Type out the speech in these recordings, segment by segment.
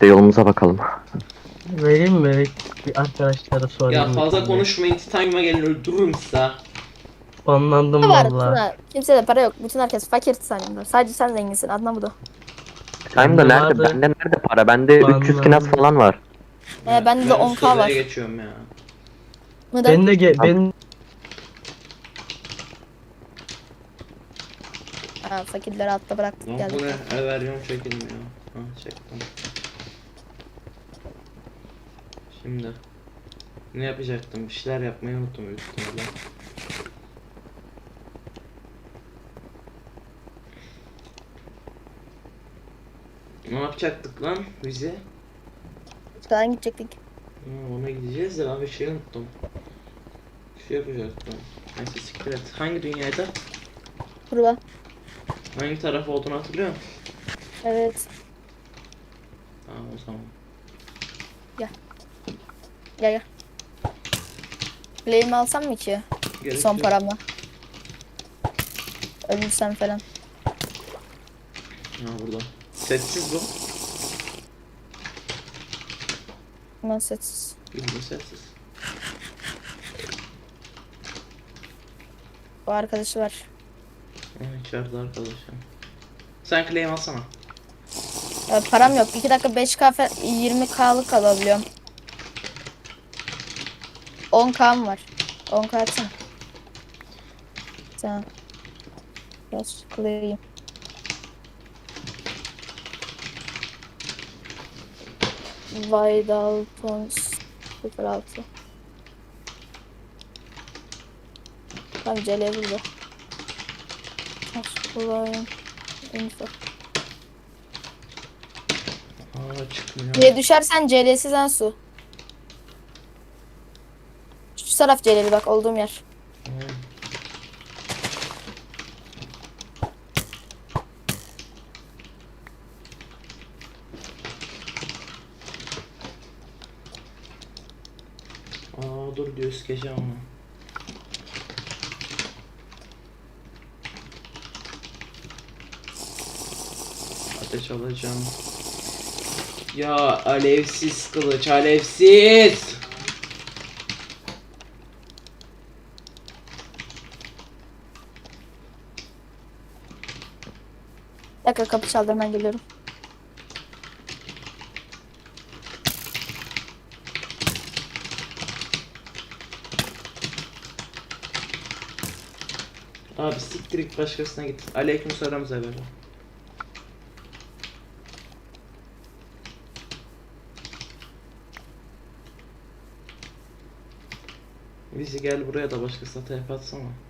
işte yolumuza bakalım. Vereyim mi? Bir arkadaşlara sorayım. Ya fazla konuşmayın Titanium'a gelin öldürürüm size. Banlandım Ne var valla. Tuna? Kimse de para yok. Bütün herkes fakir sanırım. Sadece sen zenginsin. Adnan bu da. Time da nerede? vardı. Bende nerede para? Bende Vallahi. 300 kinas falan var. Ee, bende de Ben 10k üst odaya var. geçiyorum ya. Neden? Ben de ge- ben Ha, fakirleri altta bıraktık geldik. bu ne? Everyon çekilmiyor. Ha çektim. Şimdi. Ne yapacaktım? Bir şeyler yapmayı unuttum büyük ihtimalle. Ne yapacaktık lan bizi? Üsküdar'a gidecektik. Ha, ona gideceğiz de ben bir şey unuttum. Bir şey yapacaktım. Neyse siktir et. Hangi dünyaydı? Kurba. Hangi taraf olduğunu hatırlıyor musun? Evet. Tamam o zaman. Gel gel. Play'imi alsam mı ki? Gerek Son yok. paramla. Ölürsem falan. Ha burada. Sessiz bu. Aman sessiz. Bildiğin sessiz. O arkadaşı var. Ha, içeride arkadaşım. Sen claim alsana. Ee, param yok. 2 dakika 5k fe- 20k'lık alabiliyorum. 10k'm var. 10k atsana. Tamam. Biraz kılayım. Vidal Tons 06 Tamam CL burada. Taş kolayım. Info. Aa çıkmıyor. Diye düşersen en su. Taraf CL'li bak olduğum yer. Aa dur göğüs gece ama. Ateş alacağım. Ya alevsiz kılıç alevsiz. Bir dakika kapı çaldı hemen geliyorum. Abi siktir git başkasına git. Aleyküm selam Zebra. Bizi gel buraya da başkasına TP atsana.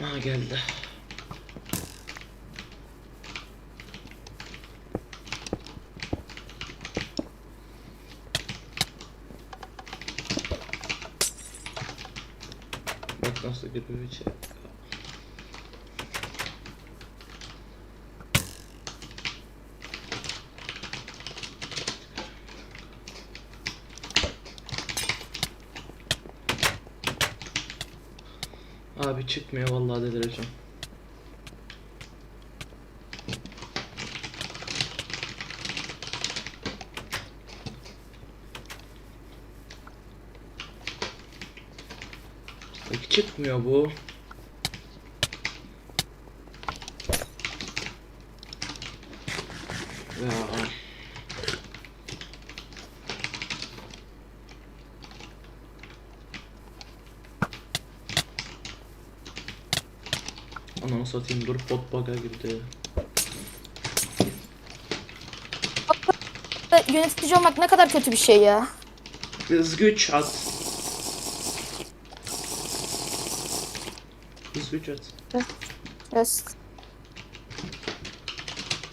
Ha geldi. Bak nasıl giriyor içeri. Abi çıkmıyor vallahi delireceğim. Bak çıkmıyor bu. Ya. Satayım dur bot bug'a girdi. Yönetici olmak ne kadar kötü bir şey ya. Hız güç at. Hız güç at. Chest.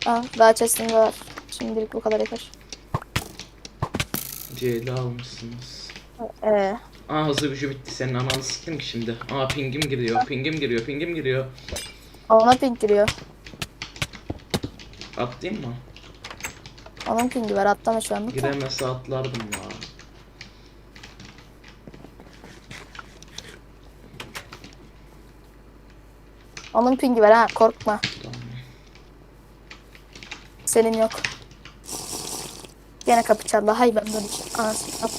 Aa, daha chestim var. Şimdilik bu kadar yeter. CL almışsınız. Ee, Aa hızlı gücü bitti senin ananı siktim ki şimdi. Aa pingim giriyor, pingim giriyor, pingim giriyor. Ona ping giriyor. Atlayayım mı? Onun pingi ver atlama şu an. Giremezse atlardım ya. Onun pingi ver ha korkma. Tamam. Senin yok. Gene kapı çaldı. Hay ben döneceğim. Şey- Anasını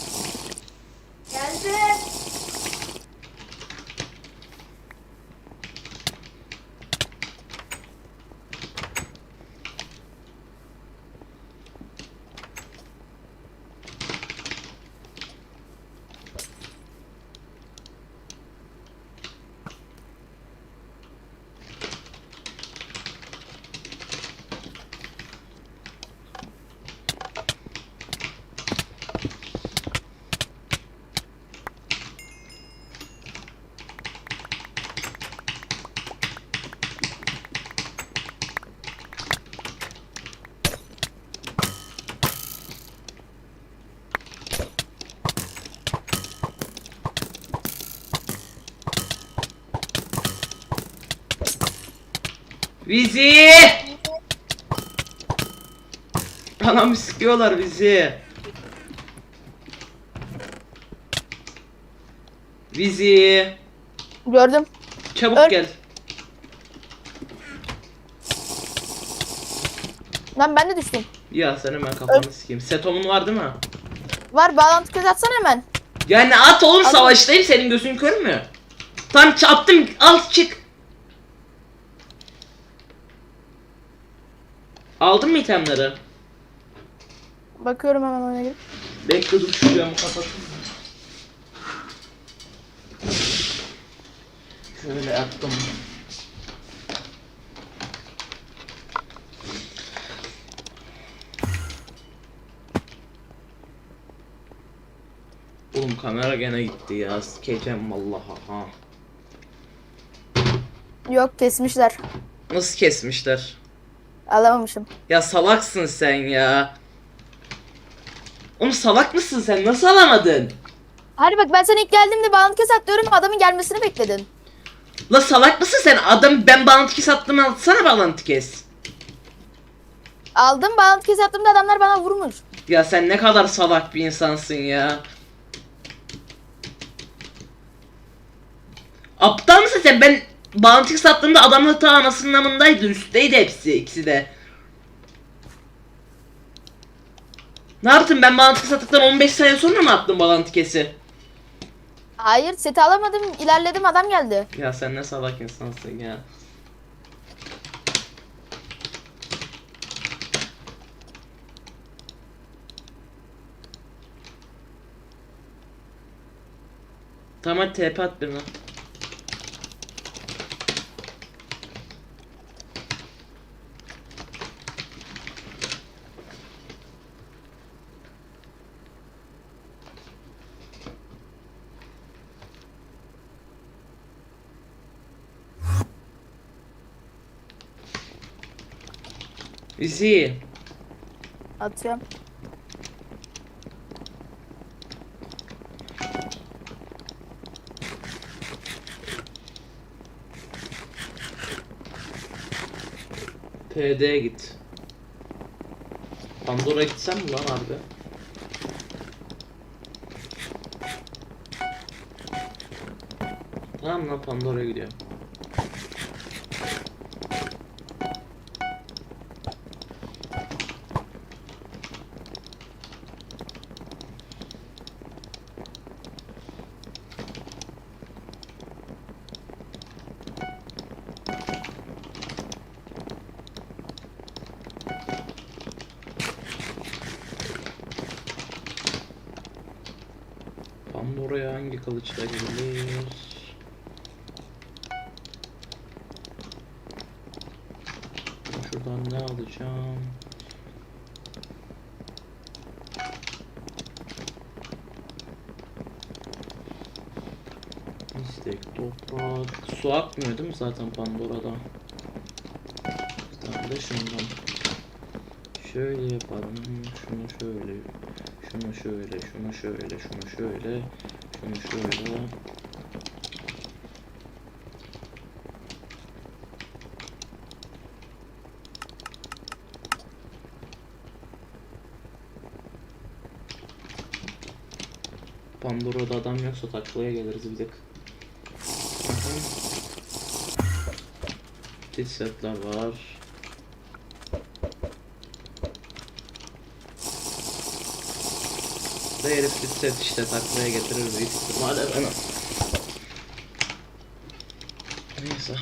Bizi! Anam sıkıyorlar bizi. Bizi. Gördüm. Çabuk Ör- gel. Lan ben de düştüm. Ya sen hemen kafanı sikeyim. Setomun var değil mi? Var bağlantı kez atsana hemen. Yani at oğlum Abi- savaştayım senin gözün kör mü? Tam çaptım al çık. Aldın mı itemleri? Bakıyorum hemen ona girip. Bekle dur şu camı kapatayım. Şöyle yaptım. Oğlum kamera gene gitti ya. Sikeceğim vallahi ha. Yok kesmişler. Nasıl kesmişler? Alamamışım. Ya salaksın sen ya. Oğlum salak mısın sen? Nasıl alamadın? Hadi bak ben sana ilk geldiğimde bağlantı kes at diyorum adamın gelmesini bekledin. La salak mısın sen? Adam ben bağlantı kes attım atsana bağlantı kes. Aldım bağlantı kes attığımda adamlar bana vurmuş. Ya sen ne kadar salak bir insansın ya. Aptal mısın sen? Ben bağlantı sattığımda adamla ta anasının namındaydı. Üstteydi hepsi ikisi de. Ne yaptın? Ben bağlantı sattıktan 15 saniye sonra mı attım bağlantı kesi? Hayır seti alamadım ilerledim adam geldi. Ya sen ne salak insansın ya. Tamam TP at birine. Bizi. Atıyorum. PD'ye git. Pandora gitsem mi lan harbi? Tamam lan Pandora'ya gidiyorum. Kılıçla gidilir? Şuradan ne alacağım? İstek, toprak. Su akmıyor değil mi zaten Pandora'da? Bir tane de şundan. Şöyle yapalım. Şunu şöyle. Şunu şöyle, şunu şöyle, şunu şöyle, şunu şöyle. Pandora'da adam yoksa taklaya geliriz bir tık. Stitch setler var. Ve herif Stitch set işte taklaya getirir büyük ihtimalle beni. Neyse.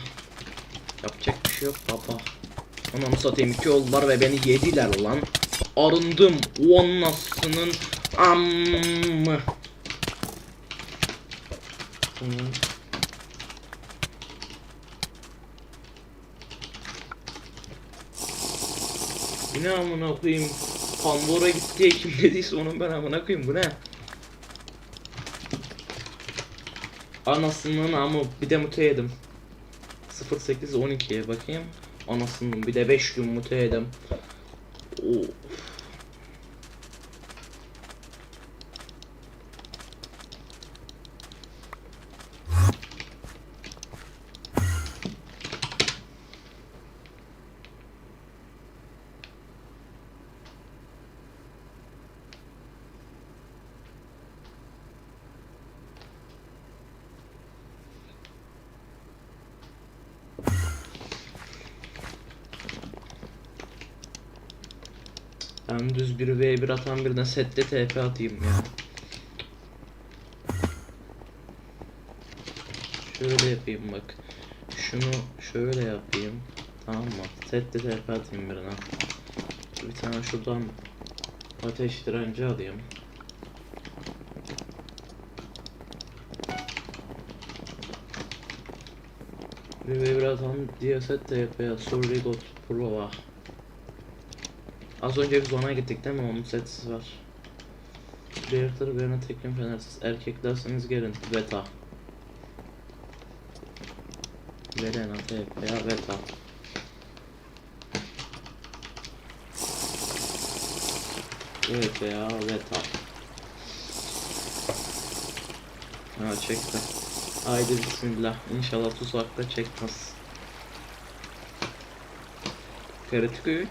Yapacak bir şey yok baba. Anamı satayım iki oldular ve beni yediler lan. Arındım. O anasının ammı. Tamam. Bu ne amına koyayım? Pandora gitti kim dediyse onun ben amına koyayım bu ne? Anasının amı bir de mute yedim. 08 12'ye bakayım. Anasının bir de 5 gün mute yedim. Of. Ben düz bir V1 atan birine sette TP atayım ya. Şöyle yapayım bak. Şunu şöyle yapayım. Tamam mı? Sette TP atayım birine. Bir tane şuradan ateş direnci alayım. Bir V1 atan diye set TP Sorry God Prova. Az önce biz ona gittik değil mi? Onun setsiz var. Tır birine tekin fenersiz. Erkeklerseniz gelin. Beta. Veren ATP ya beta. Evet ya beta. Ha çekti. Haydi bismillah. İnşallah tuzakta çekmez. Kritik 3.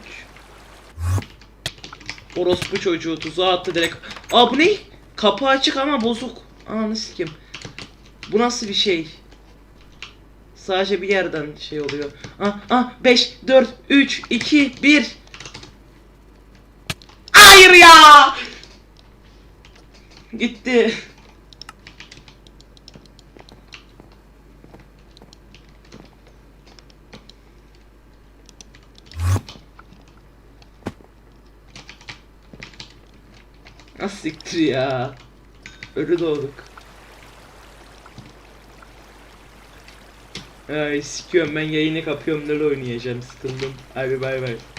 Orospu çocuğu tuzağa attı direkt. Aa bu ne? Kapı açık ama bozuk. Ananı sikim. Bu nasıl bir şey? Sadece bir yerden şey oluyor. Ah ah 5 4 3 2 1 Hayır ya! Gitti. Siktir ya. Ölü doğduk. Ay sikiyorum ben yayını kapıyorum LoL oynayacağım sıkıldım. Hadi bay bay.